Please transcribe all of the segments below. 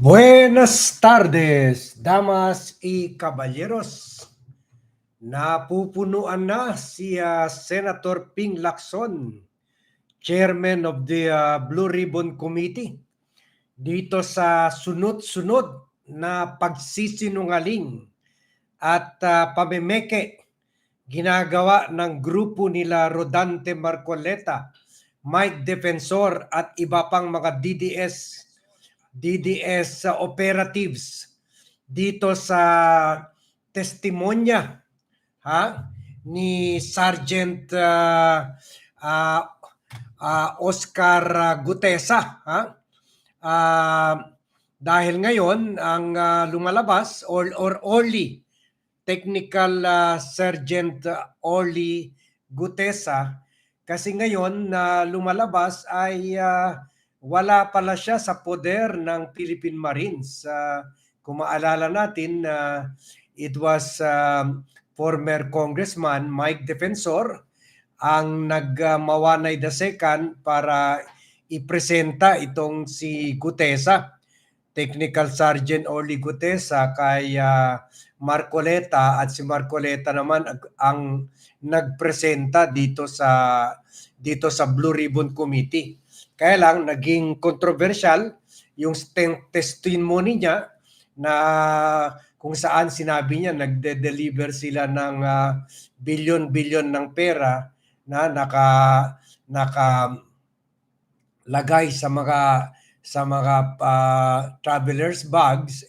Buenas tardes, damas y caballeros. Napupunuan na si ah, Senator Ping Lacson, Chairman of the ah, Blue Ribbon Committee, dito sa sunod-sunod na pagsisinungaling at ah, pamemeke ginagawa ng grupo nila Rodante Marcoleta, Mike Defensor at iba pang mga DDS DDS uh, operatives dito sa testimonya ha ni Sergeant uh, uh, uh, Oscar Gutesa ha. Uh, dahil ngayon ang uh, lumalabas or or Orly Technical uh, Sergeant Orly Gutesa kasi ngayon na uh, lumalabas ay uh, wala pala siya sa poder ng Philippine Marines. Uh, kung maalala natin, uh, it was uh, former Congressman Mike Defensor ang nagmawanay the second para ipresenta itong si Gutesa, Technical Sergeant Orly Gutesa kay uh, Marcoleta at si Marcoleta naman ang nagpresenta dito sa dito sa Blue Ribbon Committee. Kaya lang, naging controversial yung testimony niya na kung saan sinabi niya nagde-deliver sila ng uh, bilyon-bilyon ng pera na naka naka lagay sa mga sa mga uh, travelers bags.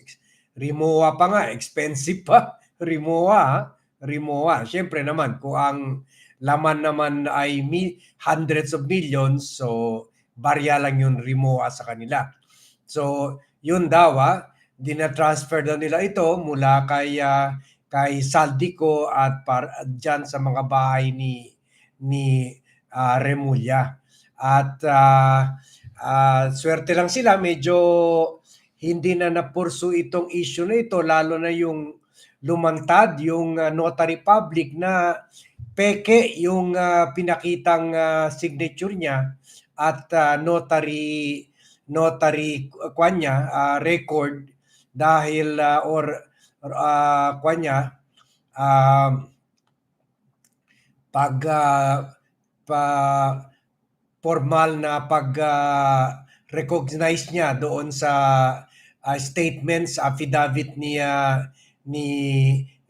Rimowa pa nga expensive pa. Rimowa Rimowa. Syempre naman kung ang laman naman ay mi- hundreds of millions so barya lang yung Rimoa sa kanila. So, yun daw ah, dina-transfer daw nila ito mula kay uh, kay Saldico at par diyan sa mga bahay ni ni uh, Remulla. At uh, uh, swerte lang sila medyo hindi na napursu itong issue na ito lalo na yung lumantad yung uh, notary public na peke yung uh, pinakitang uh, signature niya at uh, notary notary kwanya uh, record dahil uh, or uh, kwanya uh, pag uh, pa formal na pag uh, recognize niya doon sa uh, statements affidavit ni uh, ni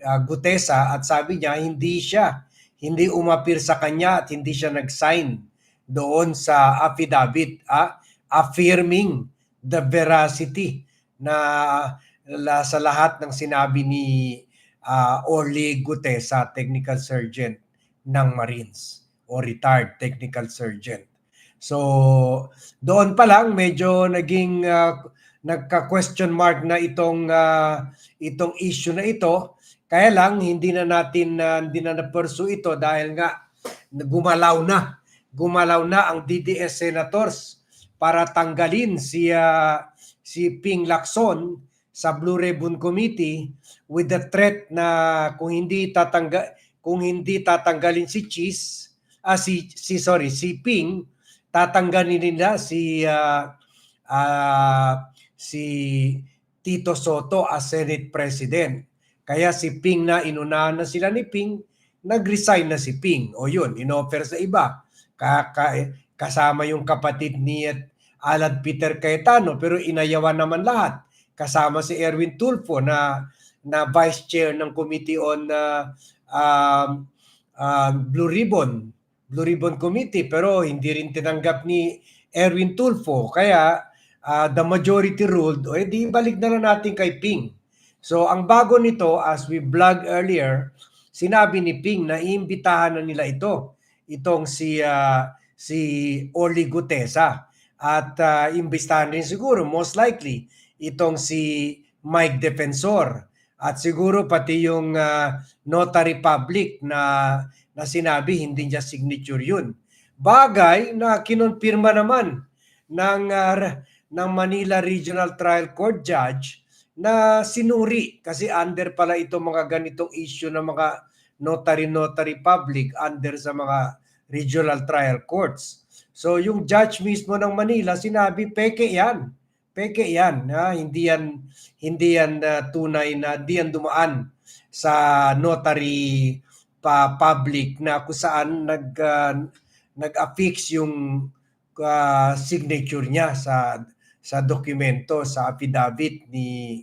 uh, Gutesa at sabi niya hindi siya hindi umapir sa kanya at hindi siya nag-sign doon sa affidavit ah, affirming the veracity na la, sa lahat ng sinabi ni uh, Orly Gutesa, Technical Sergeant ng Marines o retired Technical Sergeant. So, doon pa lang medyo naging uh, nagka-question mark na itong uh, itong issue na ito. Kaya lang hindi na natin uh, hindi na na-pursue ito dahil nga gumalaw na gumalaw na ang DDS senators para tanggalin si uh, si Ping Lacson sa Blue Ribbon Committee with the threat na kung hindi tatangga kung hindi tatanggalin si Cheese ah, si si sorry si Ping tatanggalin nila si uh, uh, si Tito Soto as Senate President. Kaya si Ping na inunahan na sila ni Ping, nag-resign na si Ping. O yun, inoffer sa iba kaka, kasama yung kapatid ni Alad Peter Cayetano pero inayawan naman lahat. Kasama si Erwin Tulfo na na vice chair ng Committee on uh, um, uh, Blue Ribbon, Blue Ribbon Committee pero hindi rin tinanggap ni Erwin Tulfo. Kaya uh, the majority ruled, o edi balik na lang natin kay Ping. So ang bago nito, as we vlog earlier, sinabi ni Ping na iimbitahan na nila ito itong si uh, si Oli Gutesa at uh, imbistahan rin siguro most likely itong si Mike Defensor at siguro pati yung uh, notary public na na sinabi hindi niya signature yun. Bagay na kinonfirma naman ng uh, ng Manila Regional Trial Court Judge na sinuri kasi under pala ito mga ganitong issue ng mga notary-notary public under sa mga regional trial courts. So yung judge mismo ng Manila, sinabi, peke yan. peke yan. Ha? Hindi yan, hindi yan ah, tunay na, hindi yan dumaan sa notary pa public na kung saan nag, ah, nag-affix yung ah, signature niya sa sa dokumento sa affidavit ni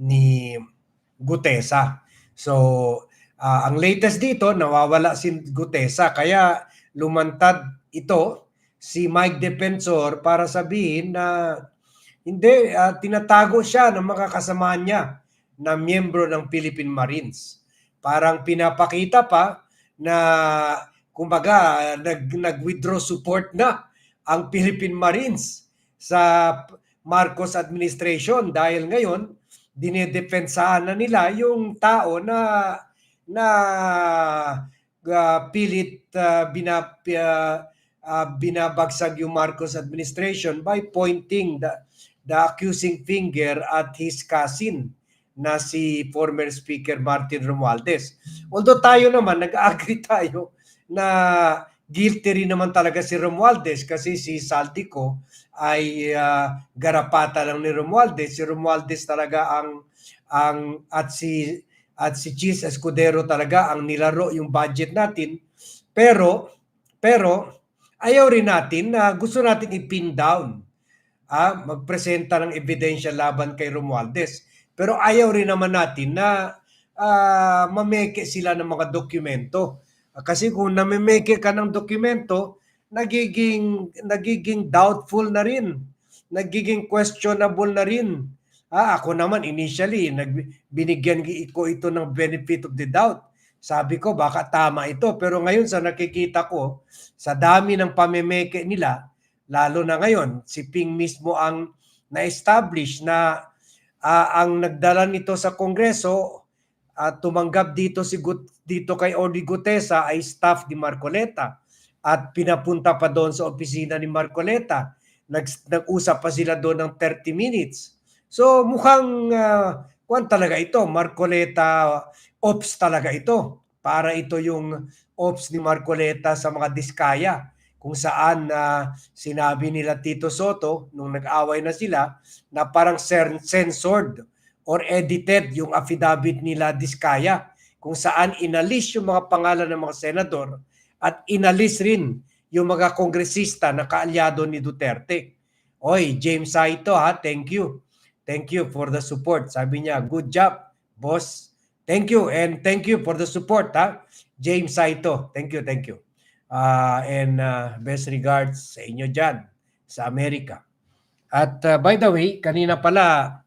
ni Gutesa. So, ah, ang latest dito nawawala si Gutesa kaya lumantad ito si Mike Defensor para sabihin na hindi ah, tinatago siya ng mga kasama niya na miyembro ng Philippine Marines. Parang pinapakita pa na kumbaga nag nag-withdraw support na ang Philippine Marines sa Marcos administration dahil ngayon dinedepensahan na nila yung tao na na ah, pilit ah, binap, ah, ah, binabagsag yung Marcos administration by pointing the the accusing finger at his cousin na si former Speaker Martin Romualdez. Although tayo naman, nag-agree tayo na guilty rin naman talaga si Romualdez kasi si Saldico ay ah, garapata lang ni Romualdez. Si Romualdez talaga ang ang at si at si Cheese Escudero talaga ang nilaro yung budget natin. Pero pero ayaw rin natin na gusto natin i-pin down ah, magpresenta ng ebidensya laban kay Romualdez. Pero ayaw rin naman natin na ah, mameke sila ng mga dokumento. Kasi kung namimeke ka ng dokumento, nagiging nagiging doubtful na rin. Nagiging questionable na rin. Ah, ako naman initially nag binigyan ko ito ng benefit of the doubt. Sabi ko baka tama ito pero ngayon sa nakikita ko sa dami ng pamemeke nila lalo na ngayon si Ping mismo ang na-establish na ah, ang nagdala nito sa Kongreso at tumanggap dito si Gut, dito kay Odi Gutesa ay staff ni Marcoleta at pinapunta pa doon sa opisina ni Marcoleta. Nag, nag-usap pa sila doon ng 30 minutes. So mukhang uh, kwan talaga ito, Marcoleta ops talaga ito. Para ito yung ops ni Marcoleta sa mga diskaya kung saan na sinabi nila Tito Soto nung nag-away na sila na parang censored or edited yung affidavit nila Diskaya kung saan inalis yung mga pangalan ng mga senador at inalis rin yung mga kongresista na kaalyado ni Duterte. Oy, James Saito ha, thank you. Thank you for the support. Sabi niya, good job, boss. Thank you and thank you for the support ha. James Saito, thank you, thank you. Uh, and uh, best regards sa inyo dyan sa Amerika. At uh, by the way, kanina pala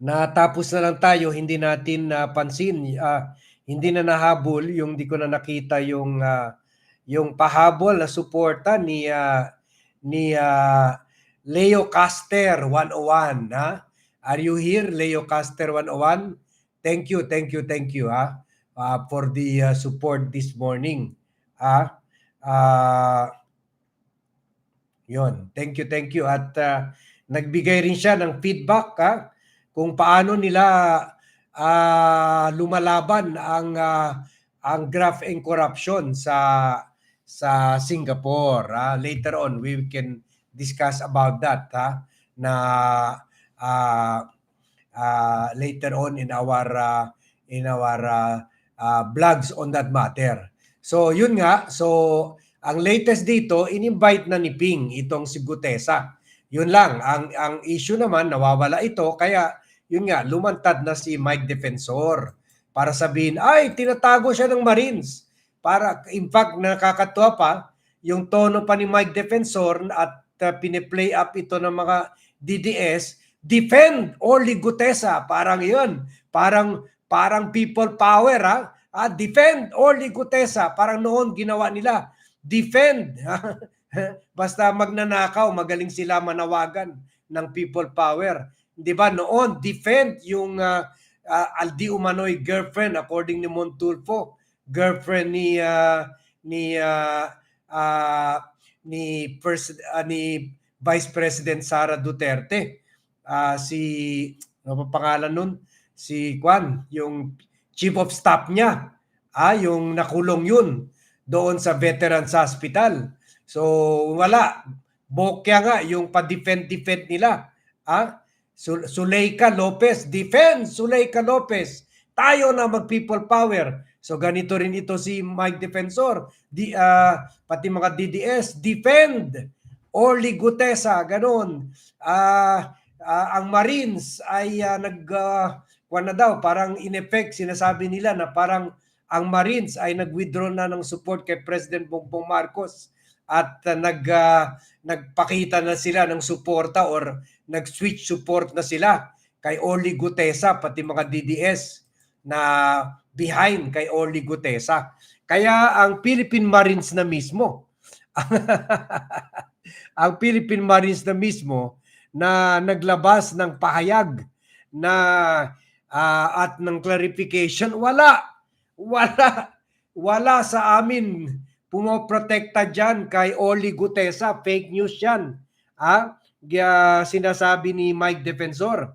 natapos na lang tayo, hindi natin napansin, uh, hindi na nahabol yung di ko na nakita yung uh, yung pahabol na suporta ni uh, ni uh, Leo Caster 101 ha. Are you here Leo Caster 101? Thank you, thank you, thank you ha uh, for the uh, support this morning. Ha? Uh, yon. Thank you, thank you at uh, nagbigay rin siya ng feedback ha kung paano nila uh, lumalaban ang uh, ang graft and corruption sa sa Singapore. Uh, later on we can discuss about that ha na uh, uh, later on in our uh, in our uh, uh, blogs on that matter. So yun nga, so ang latest dito in-invite na ni Ping itong si Gutesa. Yun lang ang ang issue naman nawawala ito kaya yun nga, lumantad na si Mike Defensor para sabihin, ay, tinatago siya ng Marines. Para, in fact, nakakatuwa pa, yung tono pa ni Mike Defensor at uh, piniplay up ito ng mga DDS, defend Orly Gutesa. Parang yun. Parang, parang people power, ha? Ah, defend Orly Gutesa. Parang noon ginawa nila. Defend. Basta magnanakaw, magaling sila manawagan ng people power. 'di ba noon defend yung uh, uh, Aldi Umanoy girlfriend according ni Montulfo girlfriend ni uh, ni uh, uh, ni first uh, ni Vice President Sara Duterte uh, si ano pa pangalan nun si Kwan yung chief of staff niya ah yung nakulong yun doon sa Veterans Hospital so wala bokya nga yung pa-defend-defend nila. Ah, Suleika Lopez, defend Suleika Lopez. Tayo na mag-people power. So ganito rin ito si Mike Defensor. Di, ah, pati mga DDS, defend. Orly Gutesa, ganun. Ah, ah, ang Marines ay ah, nag kuwan na daw, parang in effect sinasabi nila na parang ang Marines ay nag-withdraw na ng support kay President Bongbong Marcos at ah, nag ah, nagpakita na sila ng suporta or nag-switch support na sila kay Orly Gutesa pati mga DDS na behind kay Orly Gutesa. Kaya ang Philippine Marines na mismo ang Philippine Marines na mismo na naglabas ng pahayag na ah, at ng clarification wala wala wala sa amin pumoprotekta diyan kay Oli Gutesa fake news yan ah sinasabi ni Mike Defensor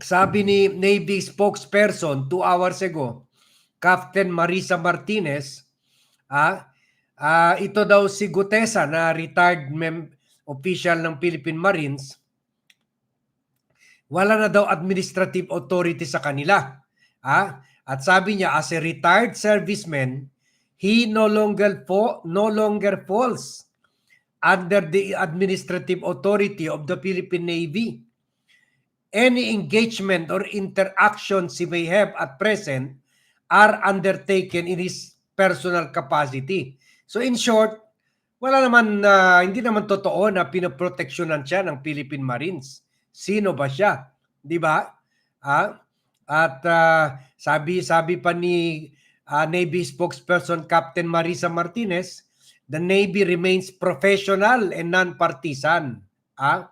sabi ni Navy spokesperson two hours ago Captain Marisa Martinez ah Ah, ito daw si Gutesa na retired mem- official ng Philippine Marines. Wala na daw administrative authority sa kanila. Ah, at sabi niya as a retired serviceman, he no longer fo- no longer falls under the administrative authority of the Philippine Navy. Any engagement or interactions he may have at present are undertaken in his personal capacity. So in short, wala naman na hindi naman totoo na pinoproteksyonan siya ng Philippine Marines. Sino ba siya? 'Di ba? Ah? At ah, sabi sabi pa ni ah, Navy spokesperson Captain Marisa Martinez, the Navy remains professional and non-partisan. Ah?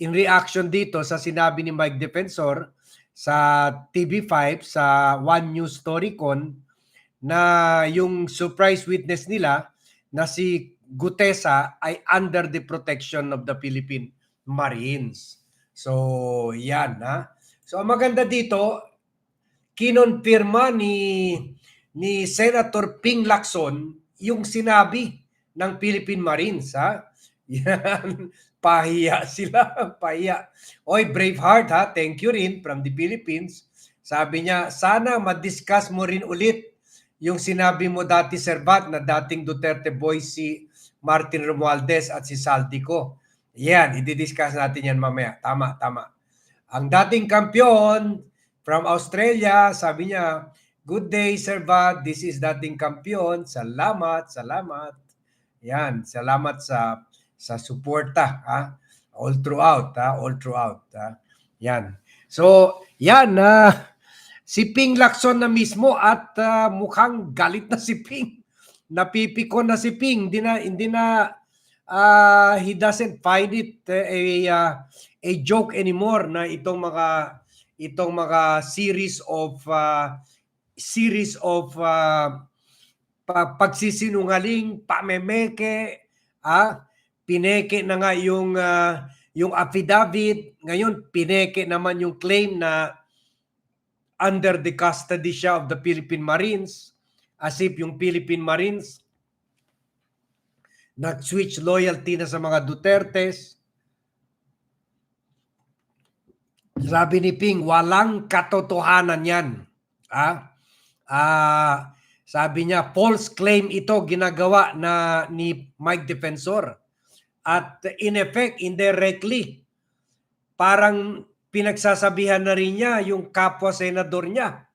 In reaction dito sa sinabi ni Mike Defensor sa TV5 sa One News Storycon na yung surprise witness nila na si Gutesa ay under the protection of the Philippine Marines. So, yan ha. So, ang maganda dito, kinonfirma ni ni Senator Ping Lacson yung sinabi ng Philippine Marines ha. Yan, pahiya sila, pahiya. Oy, Braveheart ha, thank you rin from the Philippines. Sabi niya, sana ma-discuss mo rin ulit yung sinabi mo dati, Sir Bat, na dating Duterte boy si Martin Romualdez at si Saldico. Yan, i-discuss natin yan mamaya. Tama, tama. Ang dating kampiyon from Australia, sabi niya, Good day, Sir Bat. This is dating kampiyon. Salamat, salamat. Yan, salamat sa sa suporta, ha? All throughout, ha? All throughout, ha? Yan. So, yan na si Ping Lacson na mismo at ah, mukhang galit na si Ping. Napipiko na si Ping. Hindi na hindi na ah, he doesn't find it eh, a a joke anymore na itong mga itong mga series of ah, series of pa- pagsisinungaling, pamemeke, ah, pineke na nga yung ah, yung affidavit, ngayon pineke naman yung claim na under the custody siya of the Philippine Marines as if yung Philippine Marines nag-switch loyalty na sa mga Dutertes. Sabi ni Ping, walang katotohanan yan. Ah, ah, sabi niya, false claim ito ginagawa na ni Mike Defensor. At in effect, indirectly, parang pinagsasabihan na rin niya yung kapwa senador niya.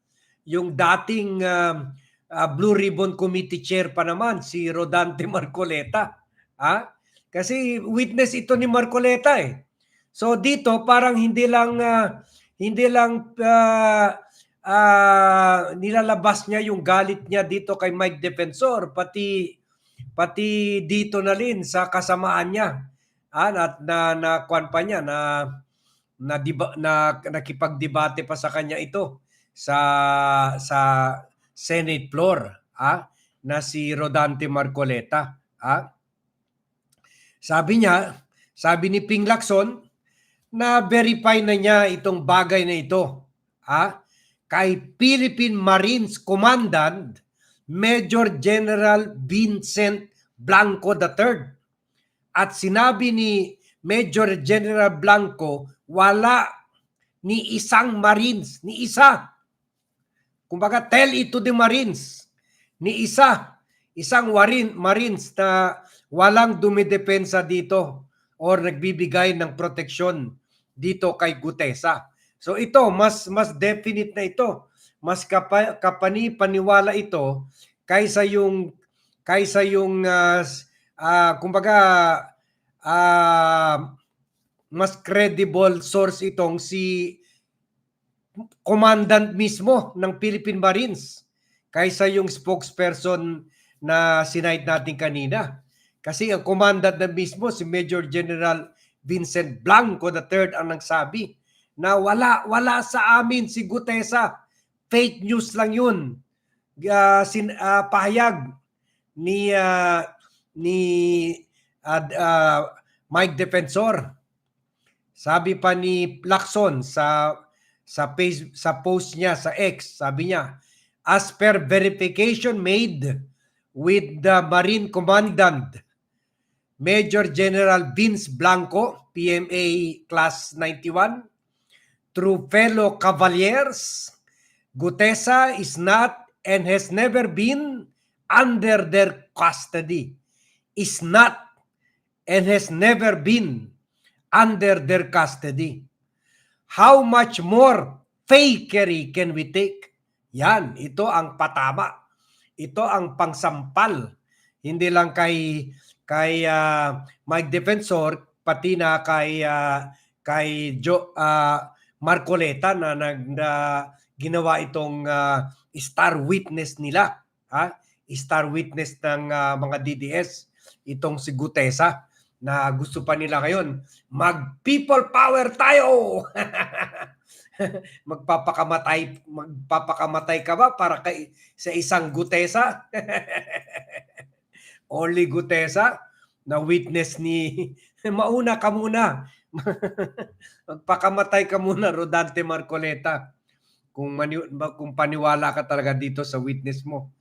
Yung dating um, uh, Blue Ribbon Committee Chair pa naman, si Rodante Marcoleta. Ha? Kasi witness ito ni Marcoleta eh. So dito parang hindi lang ah, hindi lang ah, ah, nilalabas niya yung galit niya dito kay Mike Defensor pati pati dito na rin sa kasamaan niya. Ah, na na, na kwan pa niya na na, diba, na nakipagdebate pa sa kanya ito sa sa Senate floor ah na si Rodante Marcoleta ah sabi niya sabi ni Ping Lacson na verify na niya itong bagay na ito ah kay Philippine Marines Commandant Major General Vincent Blanco III. At sinabi ni Major General Blanco, wala ni isang Marines, ni isa. Kumbaga, tell it to the Marines. Ni isa, isang warin, Marines na walang dumidepensa dito or nagbibigay ng proteksyon dito kay Gutesa. So ito, mas mas definite na ito. Mas kapa, kapani paniwala ito kaysa yung kaysa yung s- ah, kumbaga ah, mas credible source itong si commandant mismo ng Philippine Marines kaysa yung spokesperson na sinight natin kanina. Kasi ang commandant na mismo si Major General Vincent Blanco III ang nagsabi na wala wala sa amin si Gutesa. Fake news lang 'yun. Ah, sin, ah, pahayag ni ah, ni ah, ah, Mike Defensor. Sabi pa ni Lacson sa sa page, sa post niya sa X, sabi niya, as per verification made with the Marine Commandant Major General Vince Blanco, PMA Class 91, through fellow cavaliers, Gutesa is not and has never been under their custody. Is not and has never been under their custody. How much more fakery can we take? Yan, ito ang patama. Ito ang pangsampal. Hindi lang kay kay ah, Mike Defensor pati na kay ah, kay Jo ah, Marcoleta na nag na ginawa itong ah, star witness nila, ha? Star witness ng ah, mga DDS itong si Gutesa na gusto pa nila ngayon mag people power tayo. magpapakamatay magpapakamatay ka ba para kay sa isang Gutesa? Only Gutesa na witness ni mauna ka muna. Magpakamatay ka muna Rodante Marcoleta. Kung mani, kung paniwala ka talaga dito sa witness mo.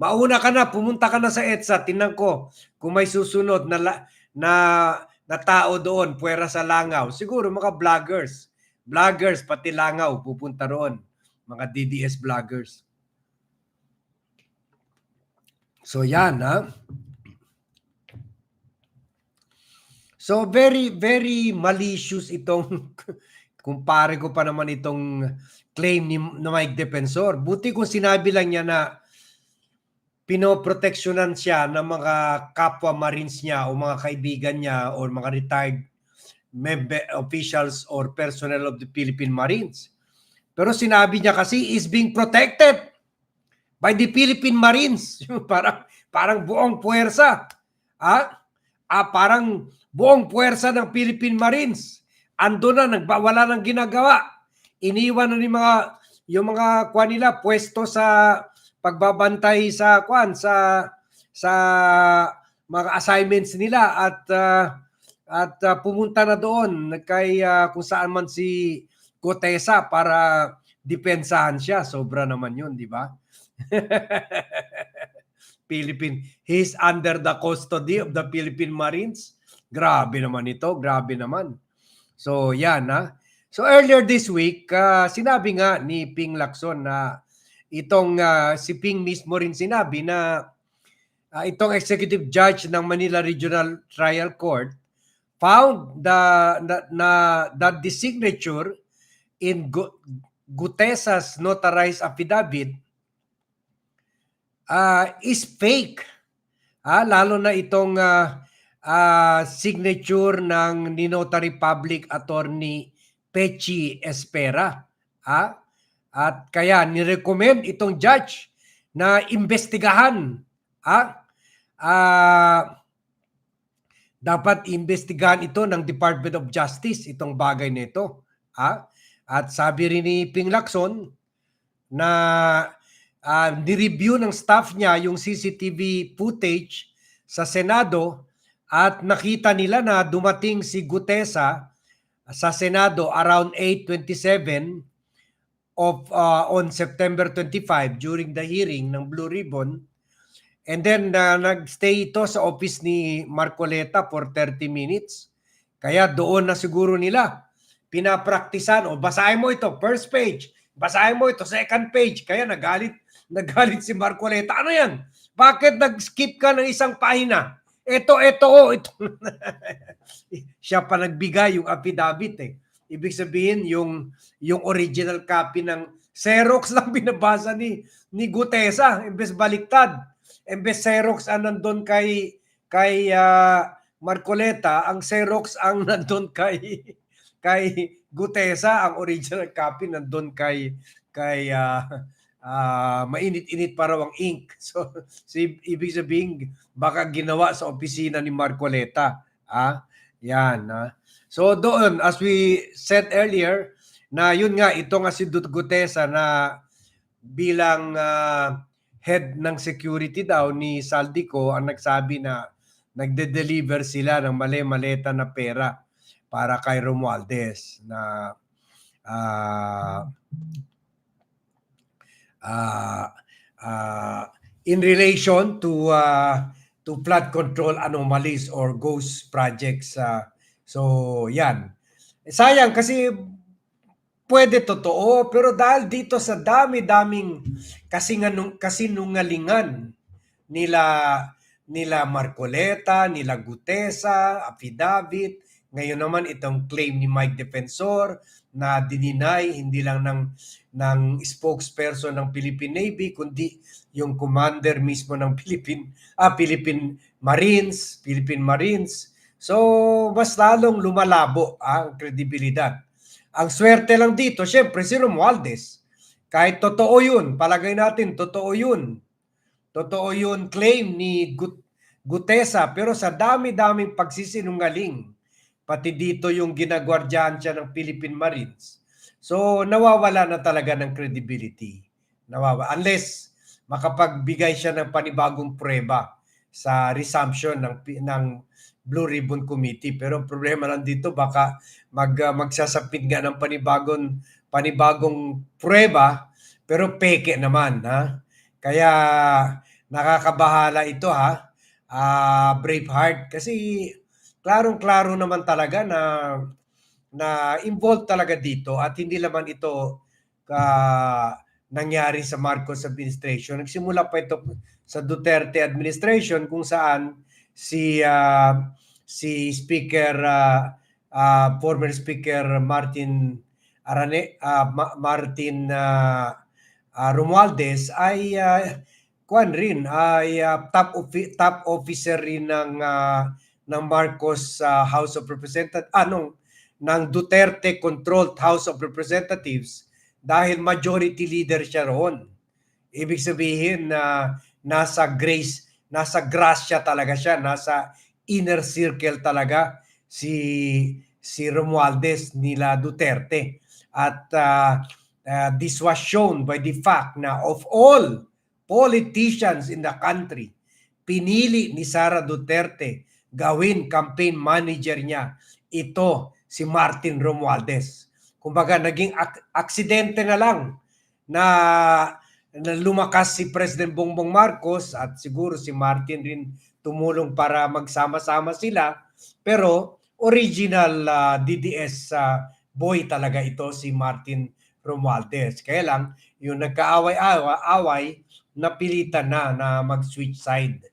Mauna ka na, pumunta ka na sa EDSA, tingnan ko kung may susunod na na na tao doon puwera sa Langaw. Siguro mga vloggers. Vloggers pati Langaw pupunta roon. Mga DDS vloggers. So yan ha. So very very malicious itong kumpare ko pa naman itong claim ni na Mike Defensor. Buti kung sinabi lang niya na pinoproteksyonan siya ng mga kapwa Marines niya o mga kaibigan niya o mga retired member, officials or personnel of the Philippine Marines. Pero sinabi niya kasi is being protected by the Philippine Marines. parang parang buong puwersa. Ah, ah parang buong puwersa ng Philippine Marines. Ando na nagbawala ng ginagawa. Iniwan na ni mga yung mga kuan nila pwesto sa pagbabantay sa kuan sa sa mga assignments nila at ah, at ah, pumunta na doon kay ah, kung saan man si Gotesa para depensahan siya. Sobra naman 'yun, di ba? Philippine, he's under the custody of the Philippine Marines. Grabe naman ito, grabe naman. So, yan ha. So, earlier this week, ah, sinabi nga ni Ping Lacson na itong ah, si Ping mismo rin sinabi na ah, itong executive judge ng Manila Regional Trial Court found the, na, na that the signature in Gu- Gutesa's notarized affidavit ah, is fake. Ah, lalo na itong ah, ah, signature ng ni Notary Public Attorney Pechi Espera. Ah, at kaya ni-recommend itong judge na imbestigahan. Ah, ah, dapat imbestigahan ito ng Department of Justice itong bagay nito. Ah, at sabi rin ni Ping Lacson na ah, ni-review ng staff niya yung CCTV footage sa Senado at nakita nila na dumating si Gutesa sa Senado around 8:27 of ah, on September 25 during the hearing ng Blue Ribbon And then na nagstay ito sa office ni Marcoleta for 30 minutes. Kaya doon na siguro nila pinapraktisan o basahin mo ito first page, basahin mo ito second page. Kaya nagalit nagalit si Marcoleta. Ano 'yan? Bakit nag-skip ka ng isang pahina? Ito, ito, oh, ito. Siya pa nagbigay yung affidavit eh. Ibig sabihin yung yung original copy ng Xerox lang binabasa ni ni Gutesa imbes baliktad. Imbes Xerox ang nandun kay kay ah, Marcoleta, ang Xerox ang nandun kay kay Gutesa, ang original copy nandun kay kay ah, ah, mainit-init para ang ink. So, si ibig sabihin baka ginawa sa opisina ni Marcoleta. Ah, yan. Ah. So doon, as we said earlier, na yun nga, ito nga si Dut Gutesa na bilang ah, head ng security daw ni Saldico ang nagsabi na nagde-deliver sila ng mali-maleta na pera para kay Romualdez na ah, ah, ah, in relation to ah, to flood control anomalies or ghost projects. ah. so, yan. Sayang kasi pwede totoo, pero dahil dito sa dami-daming kasinganung, kasinungalingan nila nila Marcoleta, nila Gutesa, affidavit, ngayon naman itong claim ni Mike Defensor na dininay hindi lang ng ng spokesperson ng Philippine Navy kundi yung commander mismo ng Philippine ah, Philippine Marines, Philippine Marines. So mas lalong lumalabo ang kredibilidad. Ang swerte lang dito, syempre si Romualdez. Kahit totoo yun, palagay natin totoo yun. Totoo yun claim ni Gut Gutesa pero sa dami-daming pagsisinungaling pati dito yung ginagwardyahan siya ng Philippine Marines. So nawawala na talaga ng credibility. Nawawala unless makapagbigay siya ng panibagong prueba sa resumption ng ng Blue Ribbon Committee. Pero problema lang dito baka mag uh, magsasapit nga ng panibagong panibagong prueba pero peke naman ha. Kaya nakakabahala ito ha. Ah, Braveheart kasi klarong-klaro naman talaga na na involved talaga dito at hindi naman ito ka nangyari sa Marcos administration. Nagsimula pa ito sa Duterte administration kung saan si ah, si Speaker ah, ah, former Speaker Martin Arane ah, Ma- Martin ah, ah, Romualdez ay ah, kuan rin ay ah, top offi- top officer rin ng ah, ng Marcos ah, House of Representatives anong ng Duterte controlled House of Representatives dahil majority leader siya roon. Ibig sabihin na nasa grace, nasa grasya talaga siya, nasa inner circle talaga si si Romualdez nila Duterte. At ah, ah, this was shown by the fact na of all politicians in the country, pinili ni Sara Duterte gawin campaign manager niya ito si Martin Romualdez. Kumbaga naging ak- aksidente na lang na, na lumakas si President Bongbong Marcos at siguro si Martin rin tumulong para magsama-sama sila. Pero original ah, DDS ah, boy talaga ito si Martin Romualdez. Kaya lang yung nagkaaway-away napilitan na na mag-switch side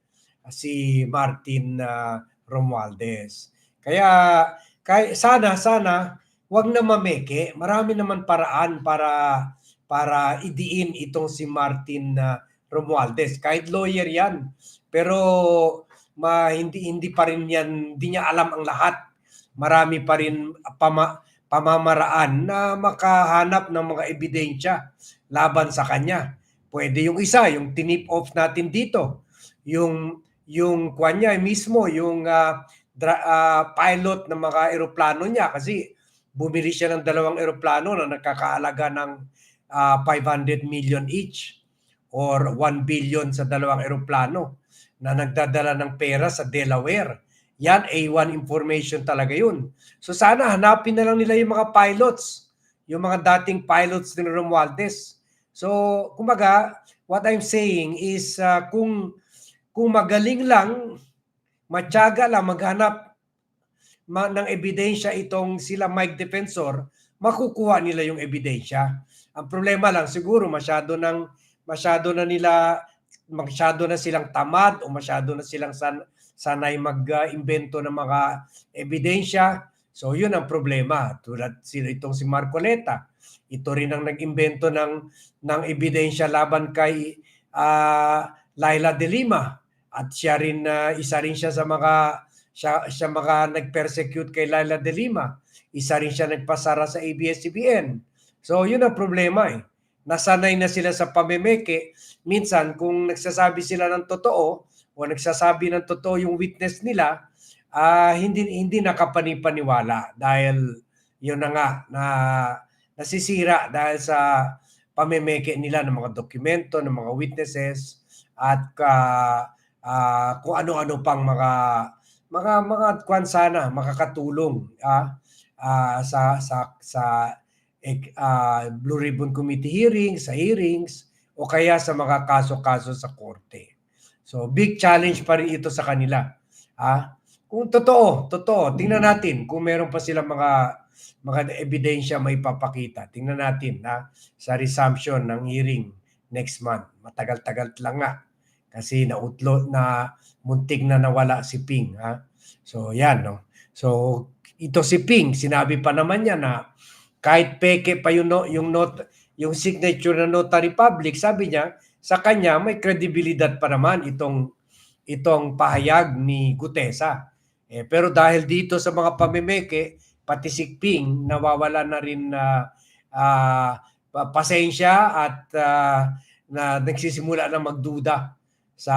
si Martin ah, Romualdez. Kaya kay sana sana wag na mameke. Marami naman paraan para para idiin itong si Martin ah, Romualdez. Kahit lawyer 'yan. Pero ma, hindi hindi pa rin 'yan, hindi niya alam ang lahat. Marami pa rin pama, pamamaraan na makahanap ng mga ebidensya laban sa kanya. Pwede yung isa, yung tinip off natin dito. Yung yung kwan niya mismo, yung ah, dra- ah, pilot ng mga eroplano niya kasi bumili siya ng dalawang eroplano na nakakaalaga ng ah, 500 million each or 1 billion sa dalawang eroplano na nagdadala ng pera sa Delaware. Yan, A1 information talaga yun. So sana hanapin na lang nila yung mga pilots, yung mga dating pilots ni Romualdez. So, kumbaga, what I'm saying is uh, kung kung magaling lang, matyaga lang maghanap ma- ng ebidensya itong sila Mike Defensor, makukuha nila yung ebidensya. Ang problema lang siguro masyado ng masyado na nila masyado na silang tamad o masyado na silang san, sanay mag-imbento ng mga ebidensya. So yun ang problema. Tulad sila itong si Marcoleta. Ito rin ang nag-imbento ng ng ebidensya laban kay ah, Laila de Lima at siya rin ah, isa rin siya sa mga siya, siya mga nag-persecute kay Laila de Lima. Isa rin siya nagpasara sa ABS-CBN. So yun ang problema eh. Nasanay na sila sa pamemeke. Minsan kung nagsasabi sila ng totoo o nagsasabi ng totoo yung witness nila, ah hindi hindi nakapanipaniwala dahil yun na nga na nasisira dahil sa pamemeke nila ng mga dokumento, ng mga witnesses at ah, ah, kung ano-ano pang mga mga mga kwan sana makakatulong ah, ah, sa sa sa ah, Blue Ribbon Committee hearings, sa hearings o kaya sa mga kaso-kaso sa korte. So big challenge pa rin ito sa kanila. Ah, kung totoo, totoo, tingnan natin kung meron pa silang mga mga ebidensya may papakita. Tingnan natin na sa resumption ng hearing next month. Matagal-tagal lang nga kasi nautlo na muntig na nawala si Ping ha. So yan no. So ito si Ping, sinabi pa naman niya na kahit peke pa yung no, yung note yung signature na notary public, sabi niya sa kanya may kredibilidad pa naman itong itong pahayag ni Gutesa. Eh, pero dahil dito sa mga pamimeke, pati si Ping nawawala na rin ah, pa- pasensya at ah, na nagsisimula na magduda sa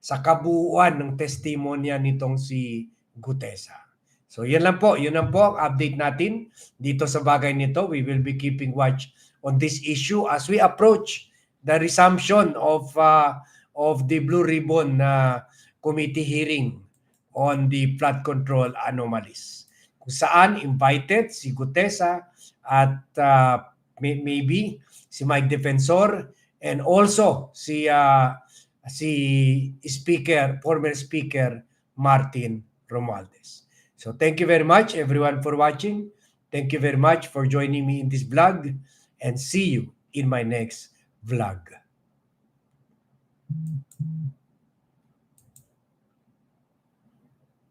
sa kabuuan ng testimonya nitong si Gutesa. So yan lang po, yun lang po ang update natin dito sa bagay nito. We will be keeping watch on this issue as we approach the resumption of uh, of the Blue Ribbon uh, committee hearing on the flood control anomalies. Kung saan invited si Gutesa at uh, may- maybe si Mike Defensor and also si uh, si speaker former speaker Martin Romualdez. So thank you very much everyone for watching. Thank you very much for joining me in this vlog and see you in my next vlog.